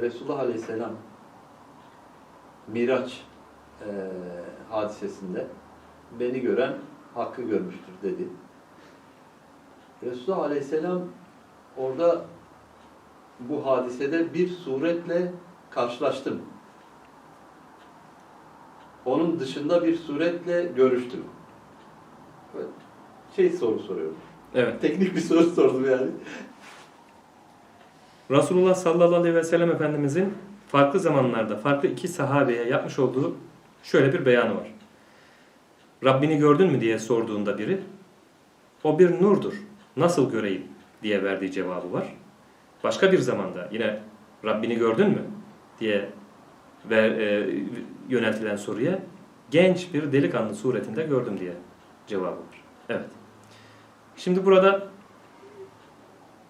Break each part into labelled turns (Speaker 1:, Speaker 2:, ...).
Speaker 1: Resulullah Aleyhisselam Miraç e, hadisesinde beni gören hakkı görmüştür dedi. Resulullah Aleyhisselam orada bu hadisede bir suretle karşılaştım. Onun dışında bir suretle görüştüm. Şey soru soruyorum.
Speaker 2: Evet.
Speaker 1: Teknik bir soru sordum yani.
Speaker 2: Resulullah sallallahu aleyhi ve sellem Efendimizin farklı zamanlarda farklı iki sahabeye yapmış olduğu şöyle bir beyanı var. Rabbini gördün mü diye sorduğunda biri o bir nurdur. Nasıl göreyim diye verdiği cevabı var. Başka bir zamanda yine Rabbini gördün mü diye ver, e, yöneltilen soruya genç bir delikanlı suretinde gördüm diye cevabı var. Evet. Şimdi burada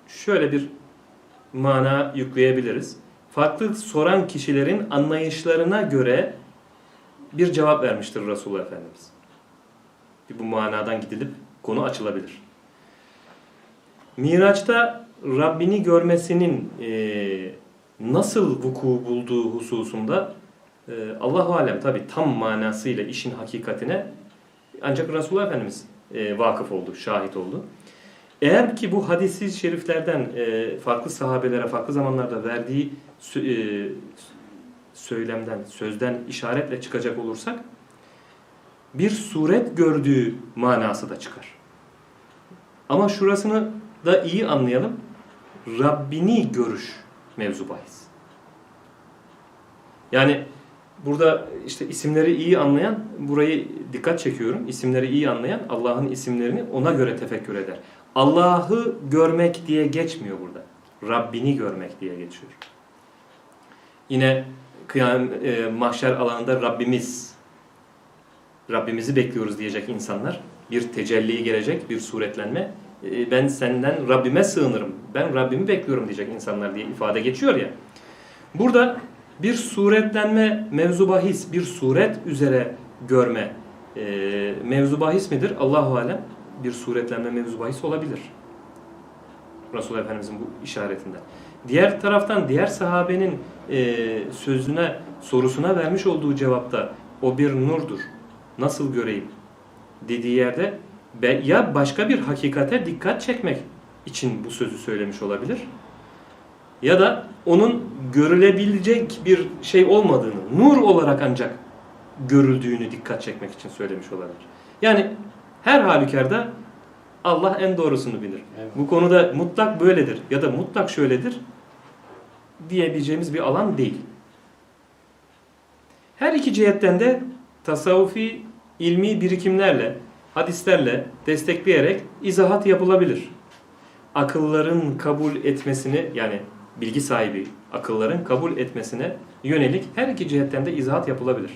Speaker 2: şöyle bir mana yükleyebiliriz. Farklı soran kişilerin anlayışlarına göre bir cevap vermiştir Resulullah Efendimiz. Bu manadan gidilip konu açılabilir. Miraç'ta Rabbini görmesinin e, nasıl vuku bulduğu hususunda e, Allahu alem tabi tam manasıyla işin hakikatine ancak Resulullah Efendimiz e, vakıf oldu, şahit oldu. Eğer ki bu hadisi şeriflerden e, farklı sahabelere farklı zamanlarda verdiği e, söylemden, sözden işaretle çıkacak olursak bir suret gördüğü manası da çıkar. Ama şurasını da iyi anlayalım. Rabbini görüş mevzu bahis. Yani burada işte isimleri iyi anlayan, burayı dikkat çekiyorum. İsimleri iyi anlayan Allah'ın isimlerini ona göre tefekkür eder. Allah'ı görmek diye geçmiyor burada. Rabbini görmek diye geçiyor. Yine kıyam, e, mahşer alanında Rabbimiz, Rabbimizi bekliyoruz diyecek insanlar. Bir tecelli gelecek, bir suretlenme. E, ben senden Rabbime sığınırım, ben Rabbimi bekliyorum diyecek insanlar diye ifade geçiyor ya. Burada bir suretlenme mevzu bahis, bir suret üzere görme e, mevzu midir? Allahu alem bir suretlenme mevzu bahis olabilir. Resulullah Efendimizin bu işaretinden. Diğer taraftan diğer sahabenin e, sözüne, sorusuna vermiş olduğu cevapta o bir nurdur. Nasıl göreyim? dediği yerde ya başka bir hakikate dikkat çekmek için bu sözü söylemiş olabilir. Ya da onun görülebilecek bir şey olmadığını, nur olarak ancak görüldüğünü dikkat çekmek için söylemiş olabilir. Yani her halükarda Allah en doğrusunu bilir.
Speaker 1: Evet.
Speaker 2: Bu konuda mutlak böyledir ya da mutlak şöyledir diyebileceğimiz bir alan değil. Her iki cihetten de tasavvufi ilmi birikimlerle, hadislerle destekleyerek izahat yapılabilir. Akılların kabul etmesini yani bilgi sahibi akılların kabul etmesine yönelik her iki cihetten de izahat yapılabilir.